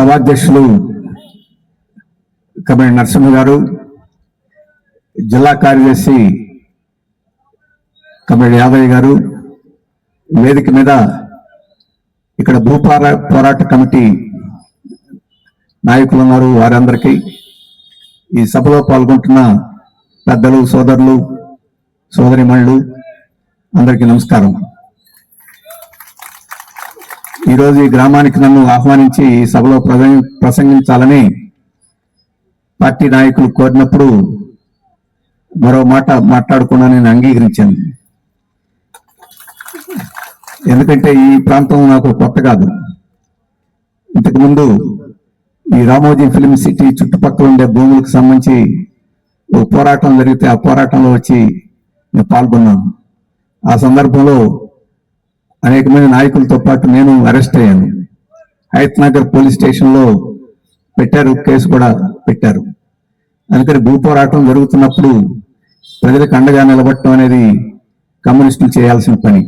సభాధ్యక్షులు కమిడి నరసింహ గారు జిల్లా కార్యదర్శి కమిడి యాదయ్య గారు వేదిక మీద ఇక్కడ భూపార పోరాట కమిటీ నాయకులు ఉన్నారు వారందరికీ ఈ సభలో పాల్గొంటున్న పెద్దలు సోదరులు సోదరిమణులు అందరికీ నమస్కారం. ఈరోజు ఈ గ్రామానికి నన్ను ఆహ్వానించి ఈ సభలో ప్రసంగించాలని పార్టీ నాయకులు కోరినప్పుడు మరో మాట మాట్లాడకుండా నేను అంగీకరించాను. ఎందుకంటే ఈ ప్రాంతం నాకు కొత్త కాదు. ఇంతకు ముందు ఈ రామోజీ ఫిలిం సిటీ చుట్టుపక్కల ఉండే భూములకు సంబంధించి ఓ పోరాటం జరిగితే ఆ పోరాటంలో వచ్చి నేను పాల్గొన్నాను. ఆ సందర్భంలో అనేక మంది నాయకులతో పాటు నేను అరెస్ట్ అయ్యాను. హయత్ నగర్ పోలీస్ స్టేషన్లో పెట్టారు కేసు కూడా పెట్టారు. అందుకని భూపోరాటం జరుగుతున్నప్పుడు ప్రజలకు అండగా నిలబడటం అనేది కమ్యూనిస్టులు చేయాల్సిన పని.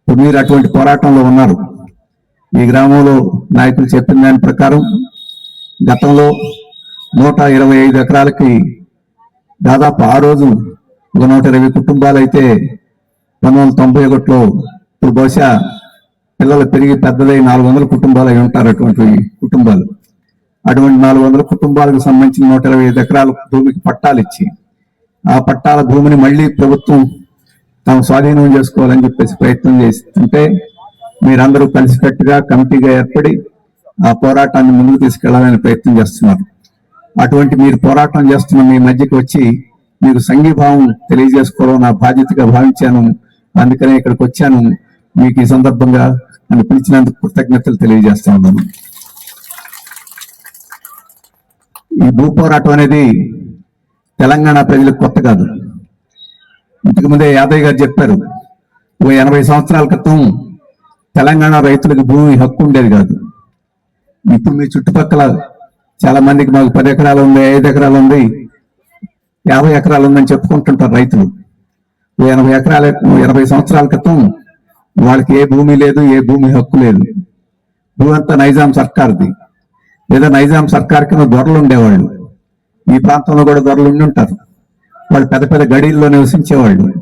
ఇప్పుడు మీరు అటువంటి పోరాటంలో ఉన్నారు. ఈ గ్రామంలో నాయకులు చెప్పిన దాని ప్రకారం గతంలో నూట ఇరవై ఐదు ఎకరాలకి దాదాపు ఆ రోజు ఒక నూట ఇరవై కుటుంబాలు అయితే పంతొమ్మిది వందల తొంభై ఒకటిలో ఇప్పుడు బహుశా పిల్లలు పెరిగి పెద్దలై నాలుగు వందల కుటుంబాలు అయి ఉంటారు అటువంటి కుటుంబాలు. అటువంటి నాలుగు వందల కుటుంబాలకు సంబంధించిన నూట ఇరవై ఐదు ఎకరాల భూమికి పట్టాలు ఇచ్చి ఆ పట్టాల భూమిని మళ్ళీ ప్రభుత్వం తాము స్వాధీనం చేసుకోవాలని చెప్పేసి ప్రయత్నం చేస్తుంటే మీరందరూ కలిసికట్టుగా కమిటీగా ఏర్పడి ఆ పోరాటాన్ని ముందుకు తీసుకెళ్ళాలని ప్రయత్నం చేస్తున్నారు. అటువంటి మీరు పోరాటం చేస్తున్న మీ మధ్యకి వచ్చి మీకు సంఘీభావం తెలియజేసుకోవడం నా బాధ్యతగా భావించాను. అందుకనే ఇక్కడికి వచ్చాను. మీకు ఈ సందర్భంగా నన్ను పిలిచినందుకు కృతజ్ఞతలు తెలియజేస్తా ఉన్నాను. ఈ భూ పోరాటం అనేది తెలంగాణ ప్రజలకు కొత్త కాదు. ఇంతకు ముందే యాదయ్య గారు చెప్పారు ఓ ఎనభై సంవత్సరాల క్రితం తెలంగాణ రైతులకు భూమి హక్కు ఉండేది కాదు. ఇప్పుడు మీ చుట్టుపక్కల చాలా మందికి మాకు పది ఎకరాలు ఉంది ఐదు ఎకరాలు ఉంది యాభై ఎకరాలు ఉందని చెప్పుకుంటుంటారు రైతులు. ఓ ఎనభై ఎకరాల ఎనభై సంవత్సరాల క్రితం వాళ్ళకి ఏ భూమి లేదు ఏ భూమి హక్కు లేదు. భూ అంతా నైజాం సర్కార్ది. లేదా నైజాం సర్కార్ కింద దొరలు ఉండేవాళ్ళు. ఈ ప్రాంతంలో కూడా దొరలు ఉండి ఉంటారు. వాళ్ళు పెద్ద పెద్ద గడీల్లో నివసించేవాళ్ళు.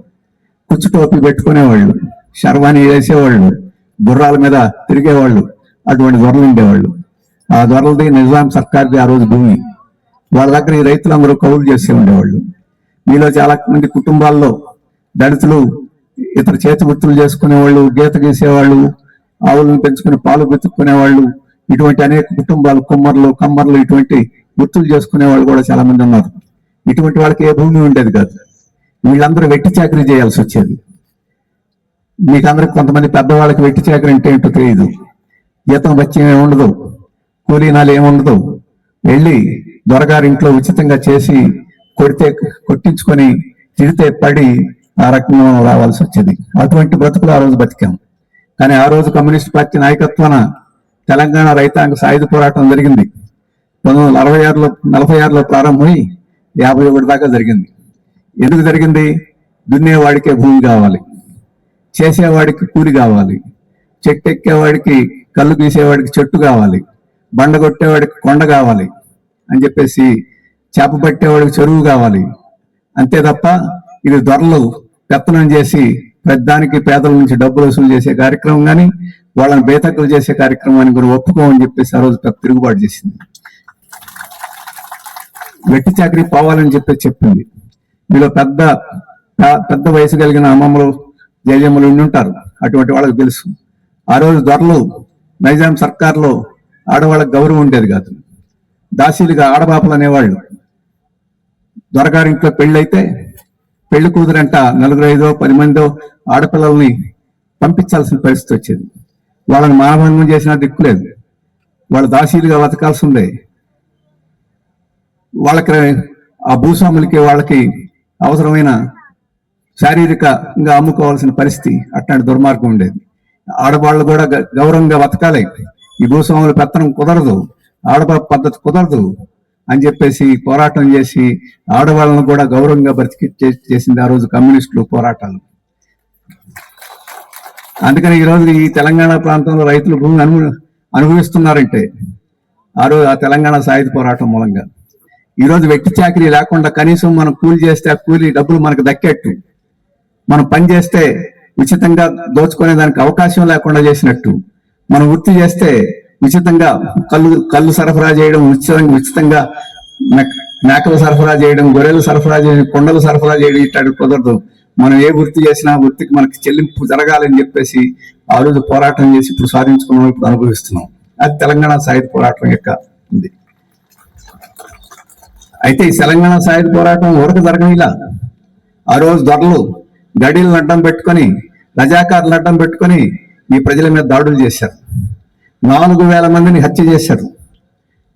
కుచ్చు టోపీ పెట్టుకునేవాళ్ళు. శర్వాణి వేసేవాళ్ళు. గుర్రాల మీద తిరిగేవాళ్ళు. అటువంటి దొరలు ఉండేవాళ్ళు. ఆ దొరలది నిజాం సర్కార్ది ఆ రోజు భూమి. వాళ్ళ దగ్గర ఈ రైతులందరూ కౌలు చేసే ఉండేవాళ్ళు. మీలో చాలా మంది కుటుంబాల్లో దళితులు ఇతర చేతివృత్తులు చేసుకునేవాళ్ళు గీత గీసేవాళ్ళు ఆవులను పెంచుకుని పాలు వెతుక్కునేవాళ్ళు ఇటువంటి అనేక కుటుంబాలు కుమ్మర్లు కమ్మర్లు ఇటువంటి వృత్తులు చేసుకునే వాళ్ళు కూడా చాలా మంది ఉన్నారు. ఇటువంటి వాళ్ళకి ఏ భూమి ఉండేది కాదు. వీళ్ళందరూ వెట్టి చాకరీ చేయాల్సి వచ్చేది. మీకు అందరికి కొంతమంది పెద్దవాళ్ళకి వెట్టి చాకరీ అంటే ఏంటో తెలియదు జీతం వచ్చి ఏముండదు ఉండదు. కూలీనాలు ఏముండదు వెళ్ళి దొరగారి ఇంట్లో ఉచితంగా చేసి కొడితే కొట్టించుకొని తిడితే పడి ఆ రకంగా రావాల్సి వచ్చేది. అటువంటి బ్రతుకులు ఆ రోజు బతికాం. కానీ ఆ రోజు కమ్యూనిస్ట్ పార్టీ నాయకత్వాన తెలంగాణ రైతాంగ సాయుధ పోరాటం జరిగింది. పంతొమ్మిది వందల అరవై ఆరులో నలభై ఆరులో ప్రారంభమై యాభై ఒకటి దాకా జరిగింది. ఎందుకు జరిగింది? దున్నేవాడికే భూమి కావాలి. చేసేవాడికి కూలి కావాలి. చెట్టు ఎక్కేవాడికి కళ్ళు గీసేవాడికి చెట్టు కావాలి. బండ కొట్టేవాడికి కొండ కావాలి. అని చెప్పేసి చేప పట్టేవాడికి చెరువు కావాలి. అంతే తప్ప ఇది దొరలు పెత్తనం చేసి పెద్దానికి పేదల నుంచి డబ్బులు వసూలు చేసే కార్యక్రమం కానీ వాళ్ళని బేతకులు చేసే కార్యక్రమాన్ని కూడా ఒప్పుకోమని చెప్పేసి ఆ రోజు పెద్ద తిరుగుబాటు చేసింది. వెట్టి చాకరీ పోవాలని చెప్పి చెప్పింది. మీలో పెద్ద పెద్ద వయసు కలిగిన అమ్మమ్మలు జయజమ్మలు ఉండి ఉంటారు. అటువంటి వాళ్ళకి తెలుసు. ఆ రోజు ధరలు నైజాం సర్కార్లో ఆడవాళ్ళకి గౌరవం ఉండేది కాదు. దాసీలుగా ఆడబాపలు అనేవాళ్ళు దొరగారింట్లో పెళ్ళైతే పెళ్ళి కూతురంట నలుగురు ఐదో పది మందో ఆడపిల్లల్ని పంపించాల్సిన పరిస్థితి వచ్చేది. వాళ్ళని మానభంగం చేసినా దిక్కులేదు వాళ్ళు దాసీలుగా బతకాల్సి ఉండే. వాళ్ళకి ఆ భూస్వాములకి వాళ్ళకి అవసరమైన శారీరకంగా అమ్ముకోవాల్సిన పరిస్థితి అట్లాంటి దుర్మార్గం ఉండేది. ఆడవాళ్ళు కూడా గౌరవంగా బతకాలి. ఈ భూస్వాముల పెత్తనం కుదరదు. ఆడపా పద్ధతి కుదరదు. అని చెప్పేసి పోరాటం చేసి ఆడవాళ్ళను కూడా గౌరవంగా బ్రతికి చేసింది ఆ రోజు కమ్యూనిస్టులు పోరాటాలు. అందుకని ఈ రోజు ఈ తెలంగాణ ప్రాంతంలో రైతులు భూమి అను అనుభవిస్తున్నారంటే ఆ రోజు ఆ తెలంగాణ సాయుధ పోరాటం మూలంగా. ఈ రోజు వెట్టి చాకరీ లేకుండా కనీసం మనం కూలి చేస్తే ఆ కూలి డబ్బులు మనకు దక్కేట్టు. మనం పని చేస్తే ఉచితంగా దోచుకునే దానికి అవకాశం లేకుండా చేసినట్టు. మనం వృత్తి చేస్తే ఉచితంగా కళ్ళు కళ్ళు సరఫరా చేయడం ఉచితంగా ఉచితంగా మేకలు సరఫరా చేయడం గొర్రెలు సరఫరా చేయడం కొండలు సరఫరా చేయడం ఇట్లాంటి కుదరదు. మనం ఏ వృత్తి చేసినా వృత్తికి మనకి చెల్లింపు జరగాలని చెప్పేసి ఆ రోజు పోరాటం చేసి ఇప్పుడు సాధించుకున్నాం ఇప్పుడు అనుభవిస్తున్నాం. అది తెలంగాణ సాయుధ పోరాటం యొక్క ఉంది అయితే ఈ తెలంగాణ సాయుధ పోరాటం ఊరక జరగనిలా? ఆ రోజు దొరలు గడీలను అడ్డం పెట్టుకొని రజాకారులు అడ్డం పెట్టుకొని ఈ ప్రజల మీద దాడులు చేశారు. నాలుగు వేల మందిని హత్య చేశారు.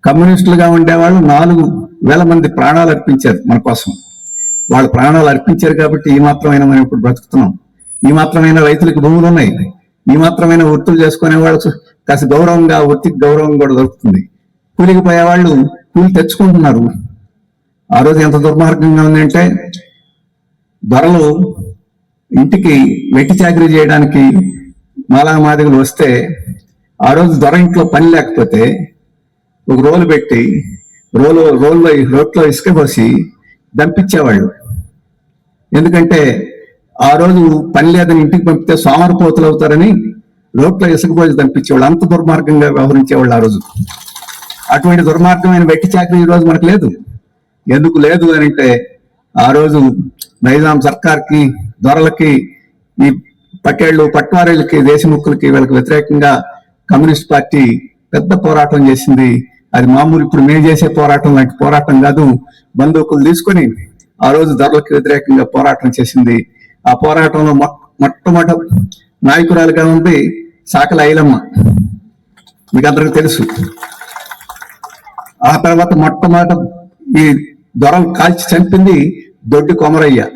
కమ్యూనిస్టులుగా ఉండేవాళ్ళు నాలుగు వేల మంది ప్రాణాలు అర్పించారు మన కోసం. వాళ్ళు ప్రాణాలు అర్పించారు కాబట్టి ఈ మాత్రమైన మనం ఇప్పుడు బ్రతుకుతున్నాం. ఈ మాత్రమైన రైతులకు భూములు ఉన్నాయి. ఈ మాత్రమైన వృత్తులు చేసుకునే వాళ్ళకు కాస్త గౌరవంగా వృత్తికి గౌరవం కూడా దొరుకుతుంది. కూలికి పోయేవాళ్ళు కూలి తెచ్చుకుంటున్నారు. ఆ రోజు ఎంత దుర్మార్గంగా ఉందంటే ధరలు ఇంటికి వెట్టి చాకరీ చేయడానికి మాలా మాదిగలు వస్తే ఆ రోజు దొర ఇంట్లో పని లేకపోతే ఒక రోలు పెట్టి రోలు రోల్లో రోట్లో ఇసుక పోసి దంపించేవాళ్ళు. ఎందుకంటే ఆ రోజు పని లేదని ఇంటికి పంపితే సోమరపోతులు అవుతారని రోట్లో ఇసుక పోసి దంపించేవాళ్ళు. అంత దుర్మార్గంగా వ్యవహరించేవాళ్ళు ఆ రోజు. అటువంటి దుర్మార్గమైన వెట్టి చాకరీ ఈ రోజు మనకు లేదు. ఎందుకు లేదు అని అంటే ఆ రోజు నైజాం సర్కార్కి దొరలకి ఈ పటేళ్ళు పట్వారీలకి దేశముక్కులకి వీళ్ళకి వ్యతిరేకంగా కమ్యూనిస్ట్ పార్టీ పెద్ద పోరాటం చేసింది. అది మామూలు ఇప్పుడు మేము చేసే పోరాటం లాంటి పోరాటం కాదు. బందూకులు తీసుకొని ఆ రోజు ధరలకు వ్యతిరేకంగా పోరాటం చేసింది. ఆ పోరాటంలో మొ- మొట్టమొదటి నాయకురాలుగా ఉంది సాకల ఐలమ్మ. మీకు అందరికి తెలుసు. ఆ తర్వాత మొట్టమొదట ఈ దొరలు కాల్చి చంపింది దొడ్డి కొమరయ్య.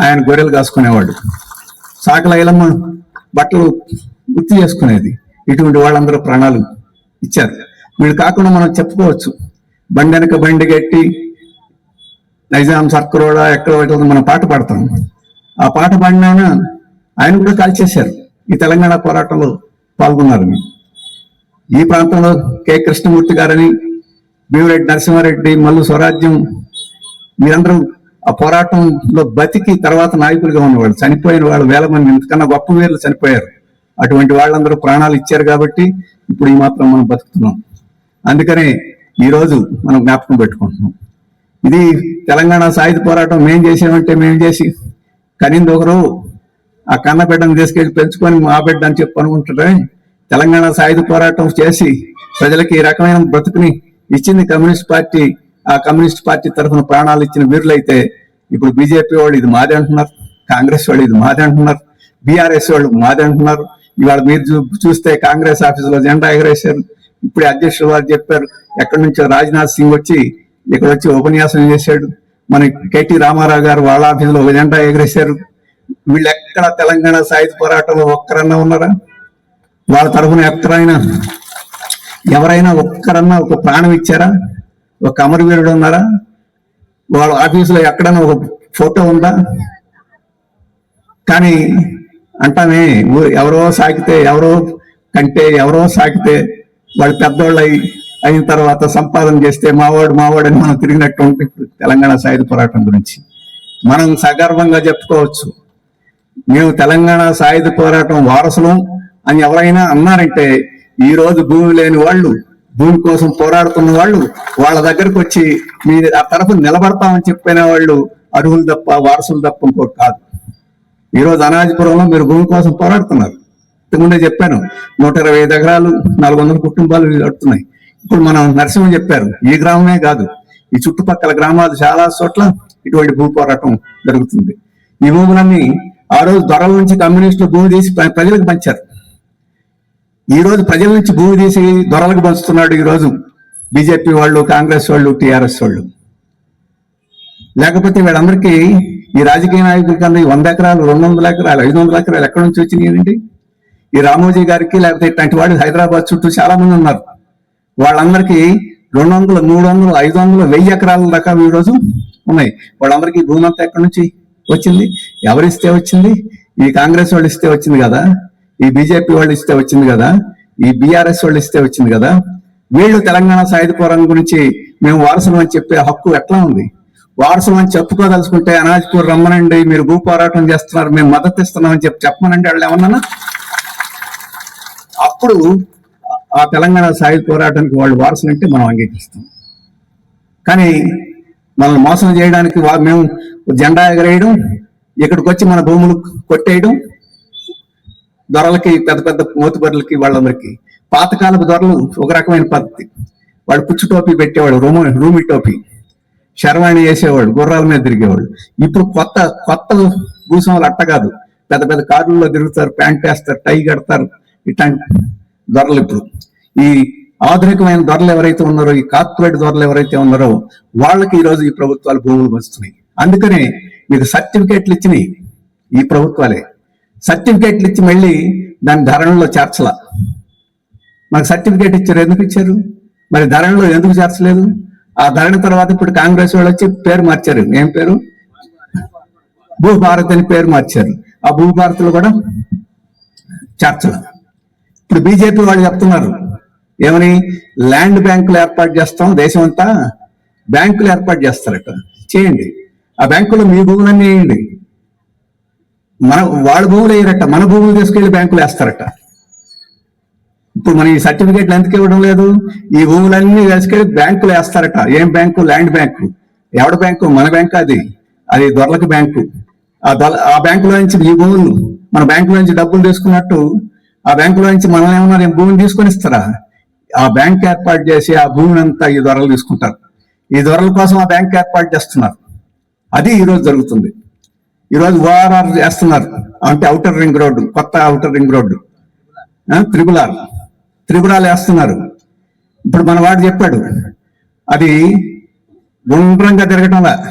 ఆయన గొర్రెలు కాసుకునేవాడు. సాకల ఐలమ్మ బట్టలు గుర్తు చేసుకునేది. ఇటువంటి వాళ్ళందరూ ప్రాణాలు ఇచ్చారు. వీళ్ళు కాకుండా మనం చెప్పుకోవచ్చు. బండి వెనక బండి గట్టి నైజాం సర్కరోడ ఎక్కడ ఒకటి మనం పాట పాడతాం. ఆ పాట పాడినా ఆయన కూడా కాల్చేశారు. ఈ తెలంగాణ పోరాటంలో పాల్గొన్నారు ఈ ప్రాంతంలో కె. కృష్ణమూర్తి గారని భీమరెడ్డి నరసింహారెడ్డి మల్లు స్వరాజ్యం మీరందరూ ఆ పోరాటంలో బతికి తర్వాత నాయకులుగా ఉన్నవాళ్ళు చనిపోయిన వాళ్ళు వేల మంది ఇంతకన్నా గొప్ప వీరులు చనిపోయారు. అటువంటి వాళ్ళందరూ ప్రాణాలు ఇచ్చారు కాబట్టి ఇప్పుడు ఈ మాత్రం మనం బతుకుతున్నాం. అందుకనే ఈ రోజు మనం జ్ఞాపకం పెట్టుకుంటున్నాం. ఇది తెలంగాణ సాయుధ పోరాటం మేం చేసామంటే మేం చేసి కనింది ఒకరు ఆ కన్న బిడ్డను తీసుకెళ్ళి పెంచుకొని మా బిడ్డ అని చెప్పి అనుకుంటారే తెలంగాణ సాయుధ పోరాటం చేసి ప్రజలకి ఈ రకమైన బ్రతుకుని ఇచ్చింది కమ్యూనిస్ట్ పార్టీ ఆ కమ్యూనిస్ట్ పార్టీ తరఫున ప్రాణాలు ఇచ్చిన వీరులైతే ఇప్పుడు బీజేపీ వాళ్ళు ఇది మాదే అంటున్నారు కాంగ్రెస్ వాళ్ళు ఇది మాదే అంటున్నారు బీఆర్ఎస్ వాళ్ళు మాదే అంటున్నారు ఇవాళ మీరు చూస్తే కాంగ్రెస్ ఆఫీసులో జెండా ఎగరేశారు. ఇప్పుడు అధ్యక్షులు వారు చెప్పారు ఎక్కడి నుంచో రాజ్నాథ్ సింగ్ వచ్చి ఇక్కడ వచ్చి ఉపన్యాసం చేశాడు. మన కేటీ రామారావు గారు వాళ్ళ ఆఫీసులో ఒక జెండా ఎగరేశారు. వీళ్ళు ఎక్కడ తెలంగాణ సాయుధ పోరాటంలో ఒక్కరన్నా ఉన్నారా? వాళ్ళ తరఫున ఎక్కడైనా ఎవరైనా ఒక్కరన్నా ఒక ప్రాణం ఇచ్చారా? ఒక అమరవీరుడు ఉన్నారా? వాళ్ళ ఆఫీసులో ఎక్కడైనా ఒక ఫోటో ఉందా? కానీ అంటామే ఎవరో సాకితే ఎవరో కంటే ఎవరో సాకితే వాళ్ళు పెద్దోళ్ళు అయి అయిన తర్వాత సంపాదన చేస్తే మావాడు మావాడు అని మనం తిరిగినట్టు ఉంటుంది తెలంగాణ సాయుధ పోరాటం గురించి. మనం సగర్వంగా చెప్పుకోవచ్చు. మేము తెలంగాణ సాయుధ పోరాటం వారసులం అని ఎవరైనా అన్నారంటే ఈ రోజు భూమి లేని వాళ్ళు భూమి కోసం పోరాడుతున్న వాళ్ళు వాళ్ళ దగ్గరకు వచ్చి మీ ఆ తరపు నిలబడతామని చెప్పిన వాళ్ళు అర్హులు తప్ప వారసులు తప్ప ఇంకోటి కాదు. ఈ రోజు అనాజపురంలో మీరు భూమి కోసం పోరాడుతున్నారు. ఇంతకుముందే చెప్పాను నూట ఇరవై ఐదు ఎకరాలు నాలుగు వందల కుటుంబాలు అడుతున్నాయి ఇప్పుడు మనం నరసింహ చెప్పారు ఈ గ్రామమే కాదు ఈ చుట్టుపక్కల గ్రామాలు చాలా చోట్ల ఇటువంటి భూ పోరాటం జరుగుతుంది. ఈ భూములన్నీ ఆ రోజు దొరల నుంచి కమ్యూనిస్టులు భూమి తీసి ప్రజలకు పంచారు. ఈ రోజు ప్రజల నుంచి భూమి తీసి దొరలకు పంచుతున్నాడు ఈ రోజు బీజేపీ వాళ్ళు కాంగ్రెస్ వాళ్ళు టిఆర్ఎస్ వాళ్ళు. లేకపోతే వీళ్ళందరికీ ఈ రాజకీయ నాయకుల కన్నా ఈ వంద ఎకరాలు రెండు వందల ఎకరాలు ఐదు వందల ఎకరాలు ఎక్కడి నుంచి వచ్చినాయండి ఈ రామోజీ గారికి లేకపోతే ఇట్లాంటి వాళ్ళు హైదరాబాద్ చుట్టూ చాలా మంది ఉన్నారు. వాళ్ళందరికీ రెండు వందలు మూడు వందలు ఐదు వందలు వెయ్యి ఎకరాల దాకా ఈ రోజు ఉన్నాయి. వాళ్ళందరికీ భూమి అంతా ఎక్కడి నుంచి వచ్చింది? ఎవరిస్తే వచ్చింది? ఈ కాంగ్రెస్ వాళ్ళు ఇస్తే వచ్చింది కదా? ఈ బీజేపీ వాళ్ళు ఇస్తే వచ్చింది కదా? ఈ బీఆర్ఎస్ వాళ్ళు ఇస్తే వచ్చింది కదా? వీళ్ళు తెలంగాణ సాయుధ పోరాటం గురించి మేము వారసులు అని చెప్పే హక్కు ఎట్లా ఉంది? వారసులు అని చెప్పుకోదలుచుకుంటే అనాజ్పూర్ రమ్మనండి మీరు భూ పోరాటం చేస్తున్నారు మేము మద్దతు ఇస్తున్నామని చెప్పి చెప్పమనండి వాళ్ళు ఏమన్నా అప్పుడు ఆ తెలంగాణ సాయుధ పోరాటానికి వాళ్ళు వారసులు అంటే మనం అంగీకరిస్తాం. కానీ మనల్ని మోసం చేయడానికి మేము జెండా ఎగరేయడం ఇక్కడికి వచ్చి మన భూములు కొట్టేయడం దొరలకి పెద్ద పెద్ద మోతుబరులకి వాళ్ళందరికీ. పాతకాలపు దొరలు ఒక రకమైన పద్ధతి. వాడు పుచ్చు టోపీ పెట్టేవాడు రూము రూమి టోపీ. శర్వాణి వేసేవాడు గుర్రాల మీద తిరిగేవాడు. ఇప్పుడు కొత్త కొత్త భూస్వాములు అట్ట కాదు. పెద్ద పెద్ద కార్లలో తిరుగుతారు ప్యాంట్ వేస్తారు టై కడతారు. ఇట్లాంటి దొరలు ఇప్పుడు. ఈ ఆధునికమైన దొరలు ఎవరైతే ఉన్నారో ఈ కార్పొరేట్ దొరలు ఎవరైతే ఉన్నారో వాళ్ళకి ఈ రోజు ఈ ప్రభుత్వాలు భూములు వస్తున్నాయి. అందుకనే మీకు సర్టిఫికేట్లు ఇచ్చినాయి ఈ ప్రభుత్వాలే. సర్టిఫికేట్లు ఇచ్చి మళ్ళీ దాని ధరణలో చేర్చలా. మనకు సర్టిఫికేట్ ఇచ్చారు ఎందుకు ఇచ్చారు? మరి ధరణలో ఎందుకు చేర్చలేదు? ఆ ధరణ తర్వాత ఇప్పుడు కాంగ్రెస్ వాళ్ళు వచ్చి పేరు మార్చారు. ఏం పేరు? భూభారత్ అని పేరు మార్చారు. ఆ భూభారత్లో కూడా చర్చలు. ఇప్పుడు బీజేపీ వాళ్ళు చెప్తున్నారు. ఏమని? ల్యాండ్ బ్యాంకులు ఏర్పాటు చేస్తాం దేశం అంతా బ్యాంకులు ఏర్పాటు చేస్తారట. చేయండి. ఆ బ్యాంకులో మీ భూములన్నీ వేయండి. మన వాళ్ళ భూములు వేయరట. మన భూములు తీసుకెళ్ళి బ్యాంకులు వేస్తారట. ఇప్పుడు మన ఈ సర్టిఫికేట్లు ఎందుకు ఇవ్వడం లేదు. ఈ భూములన్నీ వేసుకెళ్ళి బ్యాంకులు వేస్తారట. ఏం బ్యాంకు? Land bank. ఎవడ బ్యాంకు? మన బ్యాంకు అది. అది దొరలకు బ్యాంకు. ఆ దొల ఆ బ్యాంకులో నుంచి ఈ భూములు మన బ్యాంకులో నుంచి డబ్బులు తీసుకున్నట్టు ఆ బ్యాంకులో నుంచి మనల్ని ఏమన్నా భూమిని తీసుకొని ఇస్తారా? ఆ బ్యాంక్ ఏర్పాటు చేసి ఆ భూమిని అంతా ఈ దొరలు తీసుకుంటారు. ఈ దొరల కోసం ఆ బ్యాంక్ ఏర్పాటు చేస్తున్నారు. అది ఈ రోజు జరుగుతుంది. ఈ రోజు ఓఆర్ఆర్ చేస్తున్నారు. అంటే అవుటర్ రింగ్ రోడ్డు కొత్త outer ring road. Triple R. త్రిపురాలు వేస్తున్నారు. ఇప్పుడు మన వాడు చెప్పాడు అది గుండ్రంగా తిరగటంలా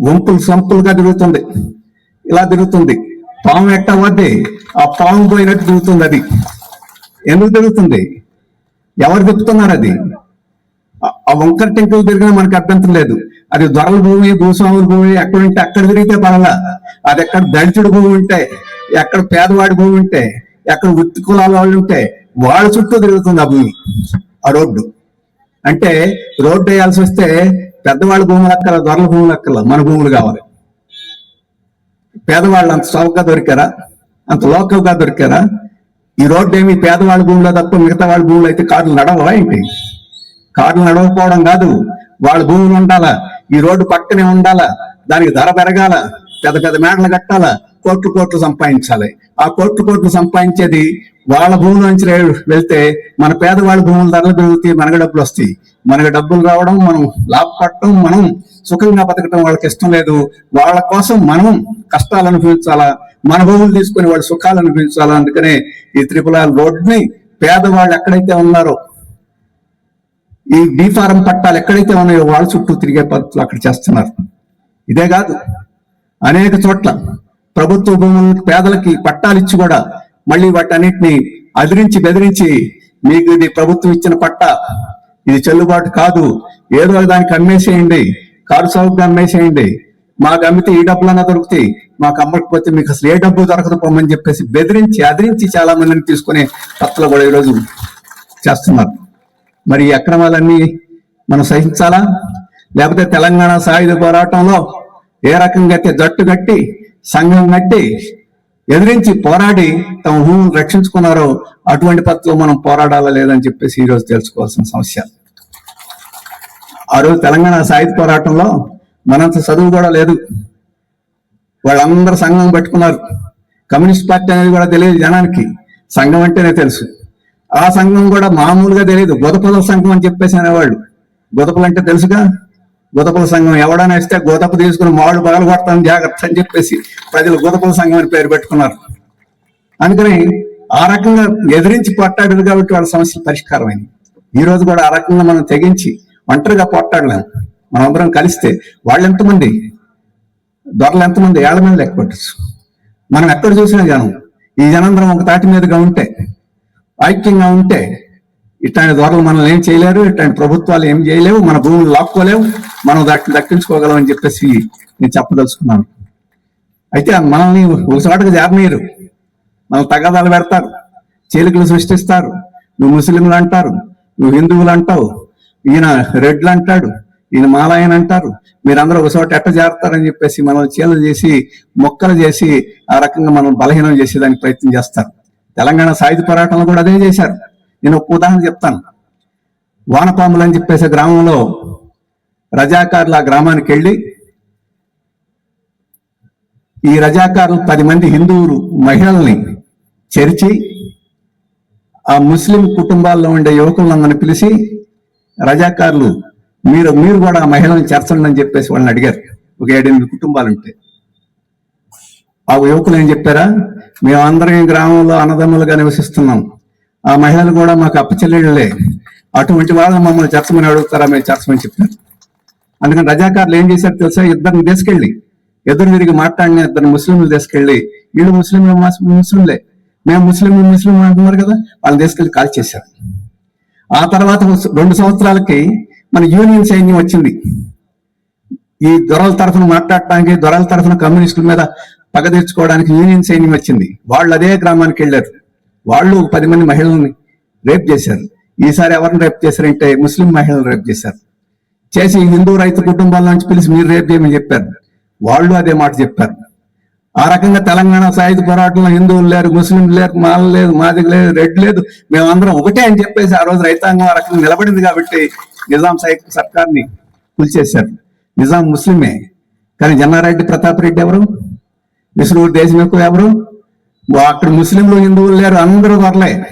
వంపులు సంపులుగా తిరుగుతుంది. ఇలా తిరుగుతుంది. పాము ఎట్ట పోతే ఆ పాము పోయినట్టు తిరుగుతుంది అది. ఎందుకు తిరుగుతుంది? ఎవరు తిప్పుతున్నారు అది? ఆ- ఆ వంకర టెంకులు తిరిగినా మనకు అభ్యంతరం లేదు. అది దొరల భూమి భూస్వాముల భూమి ఎక్కడ ఉంటే అక్కడ తిరిగితే పర్వాలా? అది ఎక్కడ దళితుడి భూమి ఉంటే ఎక్కడ పేదవాడి భూమి ఉంటే ఎక్కడ వృత్తి కులాల వాళ్ళు ఉంటే వాళ్ళ చుట్టూ తిరుగుతుంది ఆ భూమి ఆ రోడ్డు. అంటే రోడ్డు వేయాల్సి వస్తే పెద్దవాళ్ళ భూములు అక్కల దొరల భూములు అక్కల మన భూములు కావాలి. పేదవాళ్ళు అంత చౌకగా దొరికారా? అంత లోకల్గా దొరికారా? ఈ రోడ్డు ఏమి పేదవాళ్ళ భూమిలో తప్ప మిగతా వాళ్ళ భూములు అయితే కార్లు నడవవా ఏంటి? కార్లు నడవకపోవడం కాదు. వాళ్ళ భూములు ఉండాలా? ఈ రోడ్డు పక్కనే ఉండాలా? దానికి ధర పెరగాల? పెద్ద పెద్ద మేడలు కట్టాలా? కోట్లు కోట్లు సంపాదించాలి. ఆ కోట్లు కోట్లు సంపాదించేది వాళ్ళ భూముల నుంచి వెళ్తే మన పేదవాళ్ళ భూముల ధరలు పెరుగుతాయి మనకు డబ్బులు వస్తాయి. మనకు డబ్బులు రావడం మనం లాభపడటం మనం సుఖంగా బతకటం వాళ్ళకి ఇష్టం లేదు. వాళ్ళ కోసం మనం కష్టాలు అనుభవించాలా? మన భూములు తీసుకొని వాళ్ళ సుఖాలు అనుభవించాలా? అందుకనే ఈ త్రిపుల రోడ్ని పేదవాళ్ళు ఎక్కడైతే ఉన్నారో ఈ బీఫారం పట్టాలు ఎక్కడైతే ఉన్నాయో వాళ్ళ చుట్టూ తిరిగే పద్ధతులు అక్కడ చేస్తున్నారు. ఇదే కాదు అనేక చోట్ల ప్రభుత్వ భూములకు పేదలకి పట్టాలు ఇచ్చి కూడా మళ్ళీ వాటన్నిటిని అదిరించి బెదిరించి మీకు ఇది ప్రభుత్వం ఇచ్చిన పట్ట. ఇది చెల్లుబాటు కాదు. ఏదో దానికి అమ్మేసేయండి. కారు సౌకర్యం అమ్మేసేయండి. మాకు అమ్మితే ఈ డబ్బులన్నా దొరుకుతాయి. మాకు అమ్మకపోతే మీకు అసలు ఏ డబ్బు దొరకదు పోమని చెప్పేసి బెదిరించి అదిరించి చాలా మందిని తీసుకునే పత్రలు కూడా ఈరోజు చేస్తున్నారు. మరి ఈ అక్రమాలన్నీ మనం సహించాలా? లేకపోతే తెలంగాణ సాయుధ పోరాటంలో ఏ రకంగా అయితే జట్టు కట్టి సంఘం కట్టి ఎదిరించి పోరాడి తమ భూములను రక్షించుకున్నారో అటువంటి పద్ధతిలో మనం పోరాడాలా లేదని చెప్పేసి ఈ రోజు తెలుసుకోవాల్సిన సమస్య. ఆ రోజు తెలంగాణ సాహిత్య పోరాటంలో మనంత చదువు కూడా లేదు. వాళ్ళందరూ సంఘం పెట్టుకున్నారు. కమ్యూనిస్ట్ పార్టీ అనేది కూడా తెలియదు జనానికి. సంఘం అంటేనే తెలుసు. ఆ సంఘం కూడా మామూలుగా తెలియదు. గొదపల సంఘం అని చెప్పేసి అనేవాళ్ళు. గొదపలు అంటే తెలుసుగా? గొదపల సంఘం ఎవడైనా ఇస్తే గొదప తీసుకుని మామిడి పగలు కొడతాను జాగ్రత్త అని చెప్పేసి ప్రజలు గొదపల సంఘం అని పేరు పెట్టుకున్నారు. అందుకని ఆ రకంగా ఎదిరించి పోట్లాడారు కాబట్టి వాళ్ళ సమస్యలు పరిష్కారం అయింది ఈ రోజు కూడా ఆ రకంగా మనం తెగించి ఒంటరిగా పోట్టాడలేం మనం అందరం కలిస్తే వాళ్ళు ఎంతమంది? దొరలు ఎంతమంది? ఏళ్ళ మీద లెక్క పెట్టచ్చు. మనం ఎక్కడ చూసిన జనం. ఈ జనందరం ఒక తాటి మీదుగా ఉంటే ఐక్యంగా ఉంటే ఇట్లాంటి దొరలు మనల్ని ఏం చేయలేరు ఇట్లాంటి ప్రభుత్వాలు ఏం చేయలేవు మన భూములు లాక్కోలేవు మనం దాన్ని దక్కించుకోగలం అని చెప్పేసి నేను చెప్పదలుచుకున్నాను. అయితే మనల్ని ఒకసాటుగా జారనీయరు. మనం తగాదాలు పెడతారు చీలికలు సృష్టిస్తారు నువ్వు ముస్లింలు అంటారు నువ్వు హిందువులు అంటావు ఈయన రెడ్లు అంటాడు ఈయన మాలాయన అంటారు మీరందరూ ఒక చోట ఎట్ట జారుతారని చెప్పేసి మనం చీలలు చేసి మొక్కలు చేసి ఆ రకంగా మనం బలహీనం చేసేదానికి ప్రయత్నం చేస్తారు. తెలంగాణ సాయుధ పోరాటంలో కూడా అదే చేశారు. నేను ఒక ఉదాహరణ చెప్తాను. వానపాములు అని చెప్పేసి గ్రామంలో రజాకారులు ఆ గ్రామానికి వెళ్ళి ఈ రజాకారులు పది మంది హిందువులు మహిళల్ని చెరిచి ఆ ముస్లిం కుటుంబాల్లో ఉండే యువకులందరిని పిలిచి రజాకారులు మీరు మీరు కూడా ఆ మహిళల్ని చేర్చండి అని చెప్పేసి వాళ్ళని అడిగారు. ఒక ఏడెనిమిది కుటుంబాలు ఉంటే. ఆ యువకులు ఏం చెప్పారా? మేమందరం ఈ గ్రామంలో అన్నదమ్ములుగా నివసిస్తున్నాం. ఆ మహిళలు కూడా మాకు అప్పచెల్లెళ్ళలే. అటువంటి వాళ్ళని మమ్మల్ని చేర్చమని అడుగుతారా? మీరు చేర్చమని చెప్పారు. అందుకని రజాకారులు ఏం చేశారు తెలుసా? ఇద్దరిని తీసుకెళ్ళి ఎదురు తిరిగి మాట్లాడిన ఇద్దరు ముస్లింలు తీసుకెళ్ళి వీళ్ళు ముస్లింలు ముస్లింలే. మేము ముస్లిం ముస్లిం అంటున్నారు కదా వాళ్ళని తీసుకెళ్ళి కాల్ చేశారు. ఆ తర్వాత రెండు సంవత్సరాలకి మన యూనియన్ సైన్యం వచ్చింది. ఈ దొరల తరఫున మాట్లాడటానికి దొరల తరఫున కమ్యూనిస్టుల మీద పగ తీర్చుకోవడానికి యూనియన్ సైన్యం వచ్చింది. వాళ్ళు అదే గ్రామానికి వెళ్ళారు. వాళ్ళు పది మంది మహిళల్ని రేప్ చేశారు. ఈసారి ఎవరిని రేప్ చేశారంటే ముస్లిం మహిళలు రేప్ చేశారు. చేసి హిందూ రైతు కుటుంబాల నుంచి పిలిచి మీరు రేపు చేయమని చెప్పారు. వాళ్ళు అదే మాట చెప్పారు. ఆ రకంగా తెలంగాణ సాయుధ పోరాటంలో హిందువులు లేరు ముస్లింలు లేరు మాల లేదు మాది లేదు రెడ్ లేదు. మేమందరం ఒకటే అని చెప్పేసి ఆ రోజు రైతాంగం ఆ రకంగా నిలబడింది కాబట్టి నిజాం సై- సర్కార్ని కూల్చేశారు. నిజాం ముస్లిమే. కానీ జన్నారెడ్డి ప్రతాప్ రెడ్డి ఎవరు? విష్ణువు దేశం ఎక్కువ ఎవరు? అక్కడ ముస్లింలు హిందువులు లేరు అందరూ వరలే.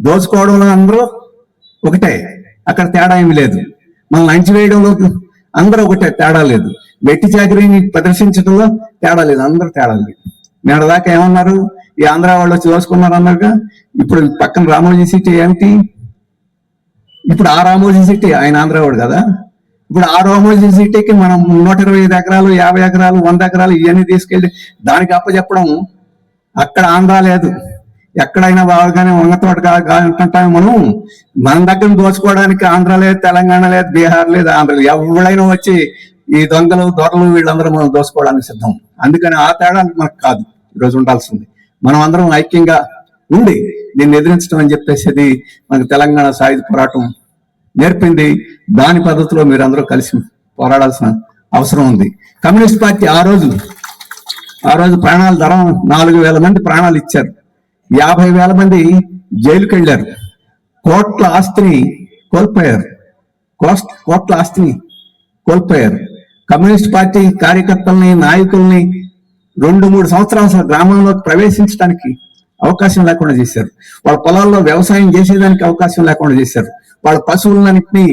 దోచుకోవడంలో అందరూ ఒకటే. అక్కడ తేడా ఏమి లేదు. మనల్ని అణచివేయడంలో అందరూ ఒకటే తేడా లేదు. వెట్టి చాకరీని ప్రదర్శించడంలో తేడా లేదు అందరూ తేడా లేదు. నేడు దాకా ఏమన్నారు? ఈ ఆంధ్ర వాళ్ళు వచ్చి దోచుకున్నారు అన్నారుగా. ఇప్పుడు పక్కన రామోజీ సిటీ ఏమిటి? ఇప్పుడు ఆ రామోజీ సిటీ ఆయన ఆంధ్ర వాడు కదా. ఇప్పుడు ఆ రామోజీ సిటీకి మనం నూట ఇరవై ఐదు ఎకరాలు యాభై ఎకరాలు వంద ఎకరాలు ఇవన్నీ తీసుకెళ్ళి దానికి అప్పచెప్పడం అక్కడ ఆంధ్ర లేదు. ఎక్కడైనా బాగానే ఉన్నతోటి అంటుంటాం మనం. మన దగ్గర దోచుకోవడానికి ఆంధ్ర లేదు తెలంగాణ లేదు బీహార్ లేదు ఆంధ్ర లేదు. ఎవరైనా వచ్చి ఈ దొంగలు దొరలు వీళ్ళందరూ మనం దోచుకోవడానికి సిద్ధం. అందుకని ఆ తేడా మనకు కాదు. ఈరోజు ఉండాల్సింది. మనం అందరం ఐక్యంగా ఉండి దీన్ని ఎదిరించడం అని చెప్పేసి మనకు తెలంగాణ సాయుధ పోరాటం నేర్పింది. దాని పద్ధతిలో మీరందరూ కలిసి పోరాడాల్సిన అవసరం ఉంది. కమ్యూనిస్ట్ పార్టీ ఆ రోజు ఆ రోజు ప్రాణాలు ధర నాలుగు వేల మంది ప్రాణాలు ఇచ్చారు. యాభై వేల మంది జైలుకి వెళ్ళారు. కోట్ల ఆస్తిని కోల్పోయారు. కోస్ట్ కోట్ల ఆస్తిని కోల్పోయారు. కమ్యూనిస్ట్ పార్టీ కార్యకర్తల్ని నాయకుల్ని రెండు మూడు సంవత్సరాలు అసలు గ్రామంలోకి ప్రవేశించడానికి అవకాశం లేకుండా చేశారు. వాళ్ళ పొలాల్లో వ్యవసాయం చేసేదానికి అవకాశం లేకుండా చేశారు. వాళ్ళ పశువులన్నింటినీ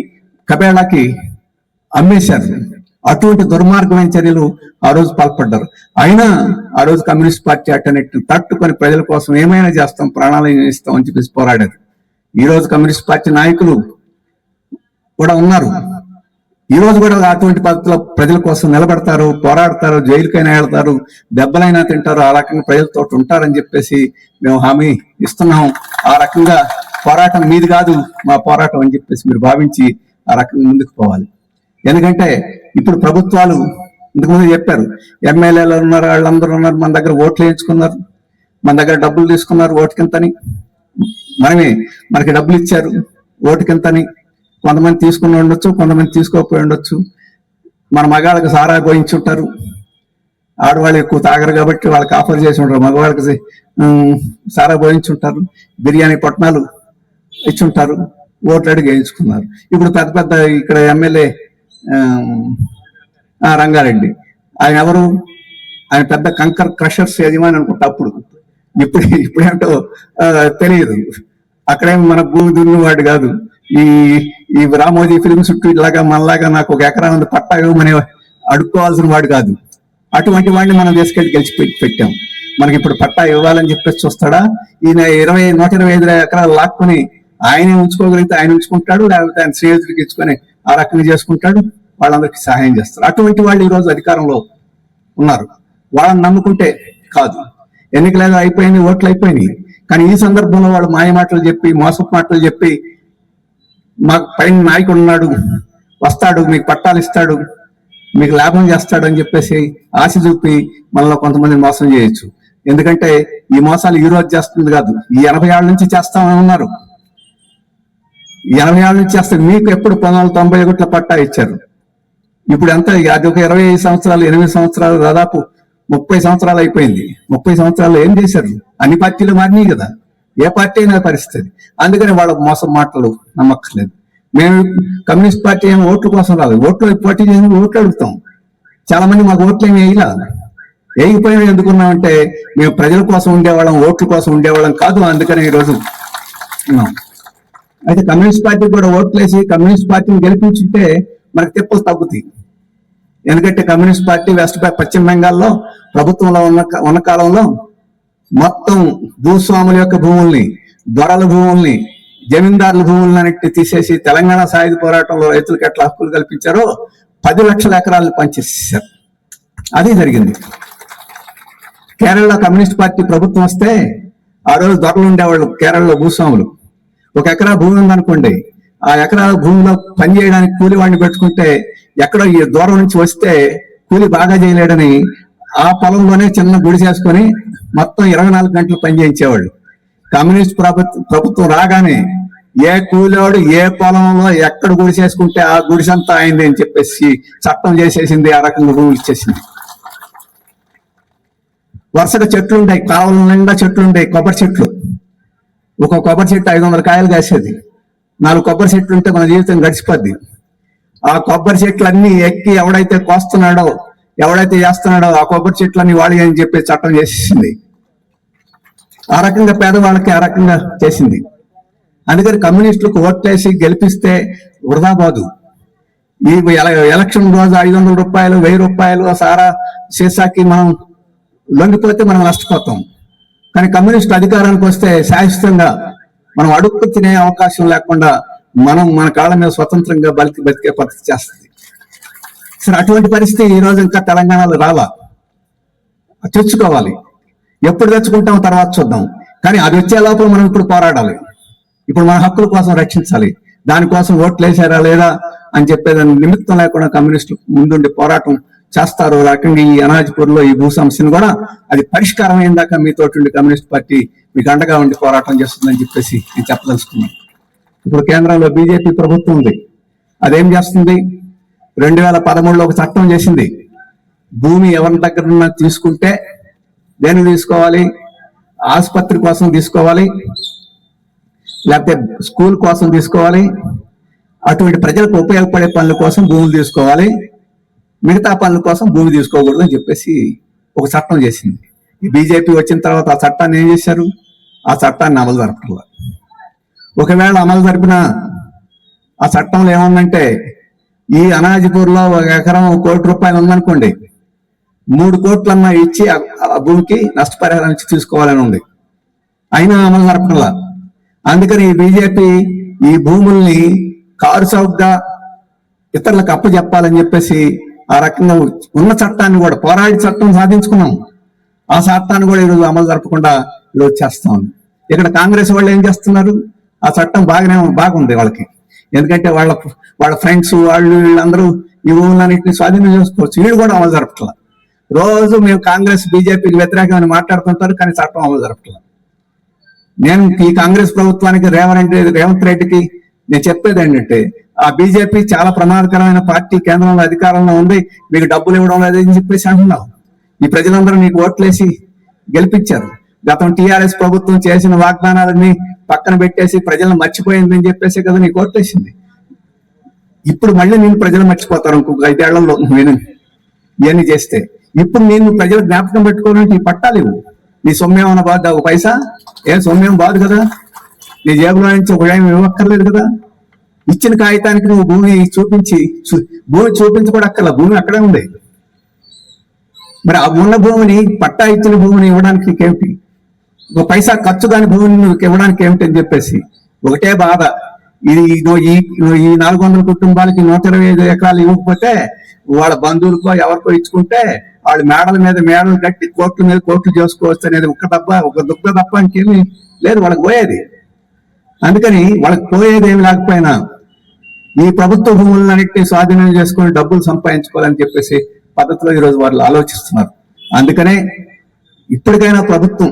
కబేళాకి అమ్మేశారు. అటువంటి దుర్మార్గమైన చర్యలు ఆ రోజు పాల్పడ్డారు. అయినా ఆ రోజు కమ్యూనిస్ట్ పార్టీ అటన్నిటిని తట్టుకొని ప్రజల కోసం ఏమైనా చేస్తాం ప్రాణాలు ఇస్తాం అని చెప్పేసి పోరాడారు. ఈ రోజు కమ్యూనిస్ట్ పార్టీ నాయకులు కూడా ఉన్నారు. ఈ రోజు కూడా అటువంటి పద్ధతిలో ప్రజల కోసం నిలబడతారు పోరాడతారు జైలుకైనా వెళ్తారు దెబ్బలైనా తింటారు ఆ రకంగా ప్రజలతో ఉంటారని చెప్పేసి మేము హామీ ఇస్తున్నాం. ఆ రకంగా పోరాటం మీది కాదు మా పోరాటం అని చెప్పేసి మీరు భావించి ఆ రకంగా ముందుకు పోవాలి. ఎందుకంటే ఇప్పుడు ప్రభుత్వాలు ఇంతకుముందు చెప్పారు ఎమ్మెల్యేలు ఉన్నారు వాళ్ళందరూ ఉన్నారు మన దగ్గర ఓట్లు వేయించుకున్నారు మన దగ్గర డబ్బులు తీసుకున్నారు ఓటుకింతని మనమే మనకి డబ్బులు ఇచ్చారు ఓటుకింతని కొంతమంది తీసుకుని ఉండొచ్చు కొంతమంది తీసుకోకపోయి ఉండొచ్చు. మన మగాళ్ళకి సారా గోయించుంటారు. ఆడవాళ్ళు ఎక్కువ తాగరు కాబట్టి వాళ్ళకి ఆఫర్ చేసి ఉంటారు. మగవాళ్ళకి సారా సారా పోయించుంటారు బిర్యానీ పొట్నాలు ఇచ్చుంటారు. ఓట్లు అడిగి వేయించుకున్నారు. ఇప్పుడు పెద్ద పెద్ద ఇక్కడ ఎమ్మెల్యే రంగారెడ్డి. ఆయన ఎవరు? ఆయన పెద్ద కంకర్ క్రషర్స్ యజమాని అనుకుంటా అప్పుడు. ఇప్పుడు ఇప్పుడేంటో తెలియదు. అక్కడేం మన భూమి దున్నువాడు కాదు. ఈ ఈ రామోజీ ఫిల్మ్ చుట్టూ ఇలాగా మనలాగా నాకు ఒక ఎకరా ఉంది పట్టా ఇవ్వమని అడుక్కోవాల్సిన వాడు కాదు. అటువంటి వాడిని మనం తీసుకెళ్ళి గెలిచి పెట్టి పెట్టాం. మనకి ఇప్పుడు పట్టా ఇవ్వాలని చెప్పేసి చూస్తాడా? ఈయన ఇరవై నూట ఇరవై ఐదు ఎకరాలు లాక్కుని ఆయనే ఉంచుకోగలిగితే ఆయన ఉంచుకుంటాడు లేకపోతే ఆయన స్నేహితుడికి ఇచ్చుకొని ఆ రకంగా చేసుకుంటాడు వాళ్ళందరికీ సహాయం చేస్తారు. అటువంటి వాళ్ళు ఈ రోజు అధికారంలో ఉన్నారు. వాళ్ళని నమ్ముకుంటే కాదు. ఎన్నికలేదో అయిపోయినాయి ఓట్లు అయిపోయినాయి. కానీ ఈ సందర్భంలో వాళ్ళు మాయ మాటలు చెప్పి మోసపు మాటలు చెప్పి మాకు పైన నాయకుడు ఉన్నాడు వస్తాడు మీకు పట్టాలు ఇస్తాడు మీకు లాభం చేస్తాడు అని చెప్పేసి ఆశ చూపి మనలో కొంతమంది మోసం చేయొచ్చు. ఎందుకంటే ఈ మోసాలు ఈ రోజు చేస్తుంది కాదు ఈ ఎనభై ఏళ్ళ నుంచి చేస్తామని ఉన్నారు. ఎనభై ఏళ్ళ నుంచి అసలు మీకు ఎప్పుడు పంతొమ్మిది వందల తొంభై ఒకటిలో పట్టా ఇచ్చారు. ఇప్పుడు ఎంత? అది ఒక ఇరవై ఐదు సంవత్సరాలు ఎనిమిది సంవత్సరాలు దాదాపు ముప్పై సంవత్సరాలు అయిపోయింది. ముప్పై సంవత్సరాలు ఏం చేశారు? అన్ని పార్టీలు మారినాయి కదా. ఏ పార్టీ అయినా పరిస్థితి. అందుకని వాళ్ళ మోసం మాటలు నమ్మక్కర్లేదు. మేము కమ్యూనిస్ట్ పార్టీ ఏమో ఓట్ల కోసం రాదు ఓట్లు పోటీ చేసి ఓట్లు అడుగుతాం. చాలా మంది మాకు ఓట్లు ఏమి వేయలా? వేయకపోయినా ఎందుకున్నామంటే మేము ప్రజల కోసం ఉండేవాళ్ళం ఓట్ల కోసం ఉండేవాళ్ళం కాదు. అందుకని ఈరోజు ఉన్నాం. అయితే కమ్యూనిస్ట్ పార్టీ కూడా ఓట్లేసి కమ్యూనిస్ట్ పార్టీని గెలిపించుంటే మనకు తిప్పలు తగ్గుతాయి. ఎందుకంటే కమ్యూనిస్ట్ పార్టీ వెస్ట్ పశ్చిమ బెంగాల్లో ప్రభుత్వంలో ఉన్న ఉన్న కాలంలో మొత్తం భూస్వాముల యొక్క భూముల్ని దొరల భూముల్ని జమీందారుల భూములను అన్నిటి తీసేసి తెలంగాణ సాయుధ పోరాటంలో రైతులకు ఎట్లా హక్కులు కల్పించారో పది లక్షల ఎకరాలను పంచేసేసారు అది జరిగింది. కేరళలో కమ్యూనిస్ట్ పార్టీ ప్రభుత్వం వస్తే ఆ రోజు దొరలు ఉండేవాళ్ళు కేరళలో భూస్వాములు. ఒక ఎకరా భూమి ఉందనుకోండి ఆ ఎకరా భూమిలో పని చేయడానికి కూలి వాడిని పెట్టుకుంటే ఎక్కడో ఈ దూరం నుంచి వస్తే కూలి బాగా చేయలేడని ఆ పొలంలోనే చిన్న గుడి చేసుకొని మొత్తం ఇరవై నాలుగు గంటలు పని చేయించేవాళ్ళు. కమ్యూనిస్ట్ ప్రభుత్వం ప్రభుత్వం రాగానే ఏ కూలివాడు ఏ పొలంలో ఎక్కడ గుడి చేసుకుంటే ఆ గుడిసంతా అయింది అని చెప్పేసి చట్టం చేసేసింది ఆ రకంగా రూల్ ఇచ్చేసింది. వరుసగా చెట్లు ఉంటాయి కాలువల నిండా చెట్లు ఉంటాయి కొబ్బరి చెట్లు. ఒక కొబ్బరి చెట్టు ఐదు వందల కాయలు కాసేది. నాలుగు కొబ్బరి చెట్లు ఉంటే మన జీవితం గడిచిపోద్ది. ఆ కొబ్బరి చెట్లన్నీ ఎక్కి ఎవడైతే కోస్తున్నాడో ఎవడైతే చేస్తున్నాడో ఆ కొబ్బరి చెట్లన్నీ వాడి అని చెప్పి చట్టం చేసేసింది ఆ రకంగా పేదవాళ్ళకి ఆ రకంగా చేసింది. అందుకని కమ్యూనిస్టులకు ఓట్లేసి గెలిపిస్తే వృధా పోదు ఈ ఎల- ఎలక్షన్ రోజు ఐదు వందల రూపాయలు వెయ్యి రూపాయలు ఆ సారా సీసాకి మనం లొంగిపోతే మనం నష్టపోతాం. కానీ కమ్యూనిస్ట్ అధికారానికి వస్తే శాశ్వతంగా మనం అడుక్కు తినే అవకాశం లేకుండా మనం మన కాళ్ళ మీద స్వతంత్రంగా బలికి బతికే పరిస్థితి చేస్తుంది. సరే అటువంటి పరిస్థితి ఈ రోజు ఇంకా తెలంగాణలో రాలా? తెచ్చుకోవాలి. ఎప్పుడు తెచ్చుకుంటాం తర్వాత చూద్దాం. కానీ అది వచ్చే లోపల మనం ఇప్పుడు పోరాడాలి. ఇప్పుడు మన హక్కుల కోసం రక్షించాలి. దానికోసం ఓట్లు వేసారా లేదా అని చెప్పేదాని నిమిత్తం లేకుండా కమ్యూనిస్టులు ముందుండి పోరాటం చేస్తారు. రకంగా ఈ అనాజ్పూర్లో ఈ భూ సమస్యను కూడా అది పరిష్కారం అయిన మీతో కమ్యూనిస్ట్ పార్టీ మీకు అండగా ఉండి పోరాటం చేస్తుందని చెప్పేసి నేను చెప్పదలుచుకున్నాను. ఇప్పుడు కేంద్రంలో బీజేపీ ప్రభుత్వం ఉంది. అదేం చేస్తుంది? రెండు వేల పదమూడులో ఒక చట్టం చేసింది. భూమి ఎవరి దగ్గర తీసుకుంటే దేని తీసుకోవాలి? ఆసుపత్రి కోసం తీసుకోవాలి? లేకపోతే స్కూల్ కోసం తీసుకోవాలి? అటువంటి ప్రజలకు ఉపయోగపడే పనుల కోసం భూములు తీసుకోవాలి? మిగతా పనుల కోసం భూమి తీసుకోకూడదు అని చెప్పేసి ఒక చట్టం చేసింది. ఈ బీజేపీ వచ్చిన తర్వాత ఆ చట్టాన్ని ఏం చేశారు? ఆ చట్టాన్ని అమలు జరపట్ల. ఒకవేళ అమలు జరిపిన ఆ చట్టంలో ఏముందంటే ఈ అనాజిపూర్లో ఒక ఎకరం కోటి రూపాయలు ఉందనుకోండి మూడు కోట్లన్నా ఇచ్చి ఆ- భూమికి నష్టపరిహారం ఇచ్చి తీసుకోవాలని ఉంది. అయినా అమలు జరపట్లా. అందుకని ఈ బీజేపీ ఈ భూముల్ని కారు చౌక్గా ఇతరులకు అప్పు చెప్పాలని చెప్పేసి ఆ రకంగా ఉన్న చట్టాన్ని కూడా పోరాడి చట్టం సాధించుకున్నాం. ఆ చట్టాన్ని కూడా ఈరోజు అమలు జరపకుండా ఈరోజు చేస్తా ఉంది. ఇక్కడ కాంగ్రెస్ వాళ్ళు ఏం చేస్తున్నారు? ఆ చట్టం బాగానే బాగుంది వాళ్ళకి. ఎందుకంటే వాళ్ళ వాళ్ళ ఫ్రెండ్స్ వాళ్ళు వీళ్ళందరూ ఈ ఊళ్ళన్నింటినీ స్వాధీనం చేసుకోవచ్చు. వీళ్ళు కూడా అమలు జరపట్లా. రోజు మేము కాంగ్రెస్ బీజేపీకి వ్యతిరేకమని మాట్లాడుతుంటారు కానీ చట్టం అమలు జరపట్లేదు నేను ఈ కాంగ్రెస్ ప్రభుత్వానికి రేవంత్ రెడ్డి రేవంత్ రెడ్డికి నేను చెప్పేది ఏంటంటే ఆ బీజేపీ చాలా ప్రమాదకరమైన పార్టీ కేంద్రంలో అధికారంలో ఉంది మీకు డబ్బులు ఇవ్వడం లేదని చెప్పేసి అంటున్నావు. ఈ ప్రజలందరూ నీకు ఓట్లేసి గెలిపించారు. గతం టీఆర్ఎస్ ప్రభుత్వం చేసిన వాగ్దానాలన్నీ పక్కన పెట్టేసి ప్రజలను మర్చిపోయిందని చెప్పేసి కదా నీకు ఓట్లేసింది. ఇప్పుడు మళ్ళీ నేను ప్రజలు మర్చిపోతారు ఇంకొక ఐదేళ్ళలో నేను ఇవన్నీ చేస్తే. ఇప్పుడు నేను ప్రజలు జ్ఞాపకం పెట్టుకోవాలంటే ఈ పట్టాలు ఇవ్వు. నీ సొమ్మేమన్నా బాధ ఒక పైసా? ఏం సొమ్మేం బాదు కదా? నీ జేబులో నుంచి ఒక ఏమి ఇవ్వక్కర్లేదు కదా? ఇచ్చిన కాగితానికి నువ్వు భూమి చూపించి భూమి చూపించబడక్కర్లా భూమి అక్కడే ఉంది. మరి ఆ ఉన్న భూమిని పట్టా ఇచ్చిన భూమిని ఇవ్వడానికి నీకేమిటి ఒక పైసా ఖర్చు కాని భూమిని నువ్వు ఇవ్వడానికి ఏమిటి అని చెప్పేసి ఒకటే బాధ. ఇది ఇదో ఈ ఈ నాలుగు వందల కుటుంబాలకి నూట ఇరవై ఐదు ఎకరాలు ఇవ్వకపోతే వాళ్ళ బంధువులకో ఎవరికో ఇచ్చుకుంటే వాళ్ళు మేడల మీద మేడలు కట్టి కోట్ల మీద కోట్లు చేసుకోవచ్చు అనేది ఒక దప్ప ఒక దుఃఖ తప్ప ఇంకేమీ లేదు వాళ్ళకి పోయేది. అందుకని వాళ్ళకి పోయేది ఏమి లేకపోయినా ఈ ప్రభుత్వ భూములన్నింటినీ స్వాధీనం చేసుకొని డబ్బులు సంపాదించుకోవాలని చెప్పేసి పద్ధతిలో ఈరోజు వాళ్ళు ఆలోచిస్తున్నారు. అందుకనే ఇప్పటికైనా ప్రభుత్వం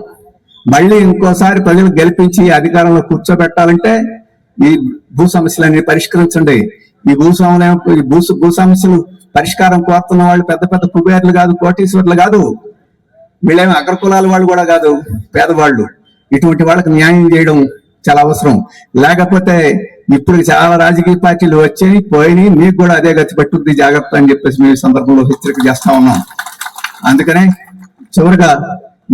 మళ్ళీ ఇంకోసారి ప్రజలు గెలిపించి అధికారంలో కూర్చోబెట్టాలంటే ఈ భూ సమస్యలన్నీ పరిష్కరించండి. ఈ భూ ఈ భూ భూ సమస్యలు పరిష్కారం కోరుతున్న వాళ్ళు పెద్ద పెద్ద కుబేర్లు కాదు కోటీశ్వర్లు కాదు వీళ్ళేమి అగ్రకులాల వాళ్ళు కూడా కాదు పేదవాళ్ళు. ఇటువంటి వాళ్ళకి న్యాయం చేయడం చాలా అవసరం. లేకపోతే ఇప్పుడు చాలా రాజకీయ పార్టీలు వచ్చాయి పోయినాయి. మీకు కూడా అదే గతి పట్టుద్ది జాగ్రత్త అని చెప్పేసి మేము సందర్భంలో హెచ్చరిక చేస్తా ఉన్నాం. అందుకనే చివరిగా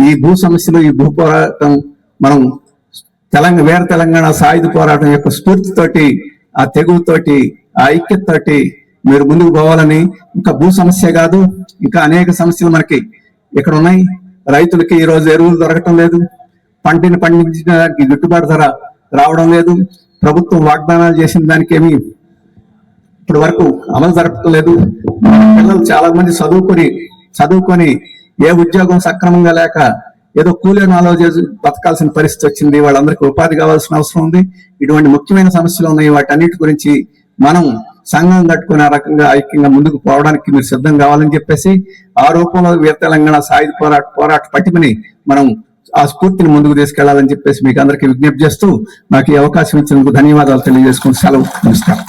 ఈ భూ సమస్యలు ఈ భూ పోరాటం మనం తెలంగాణ వేర తెలంగాణ సాయుధ పోరాటం యొక్క స్ఫూర్తితోటి ఆ తెగుతోటి ఆ ఐక్యతతోటి మీరు ముందుకు పోవాలని ఇంకా భూ సమస్య కాదు ఇంకా అనేక సమస్యలు మనకి ఇక్కడ ఉన్నాయి. రైతులకి ఈ రోజు ఎరువులు దొరకటం లేదు. పంటని పండించడానికి గిట్టుబాటు ధర రావడం లేదు. ప్రభుత్వం వాగ్దానాలు చేసిన దానికేమి ఇప్పటి వరకు అమలు జరపలేదు. పిల్లలు చాలా మంది చదువుకొని చదువుకొని ఏ ఉద్యోగం సక్రమంగా లేక ఏదో కూలీ ఆలోచించి బతకాల్సిన పరిస్థితి వచ్చింది. వాళ్ళందరికీ ఉపాధి కావాల్సిన అవసరం ఉంది. ఇటువంటి ముఖ్యమైన సమస్యలు ఉన్నాయి. వాటన్నిటి గురించి మనం సంఘం కట్టుకుని ఆ రకంగా ఐక్యంగా ముందుకు పోవడానికి మీరు సిద్ధం కావాలని చెప్పేసి ఆ రూపంలో వీర తెలంగాణ సాయుధ పోరాట పోరాట పట్టిమని మనం ఆ స్ఫూర్తిని ముందుకు తీసుకెళ్ళాలని చెప్పేసి మీకు అందరికీ విజ్ఞప్తి చేస్తూ నాకు ఈ అవకాశం ఇచ్చినందుకు ధన్యవాదాలు తెలియజేసుకుని సెలవు. నమస్కారం.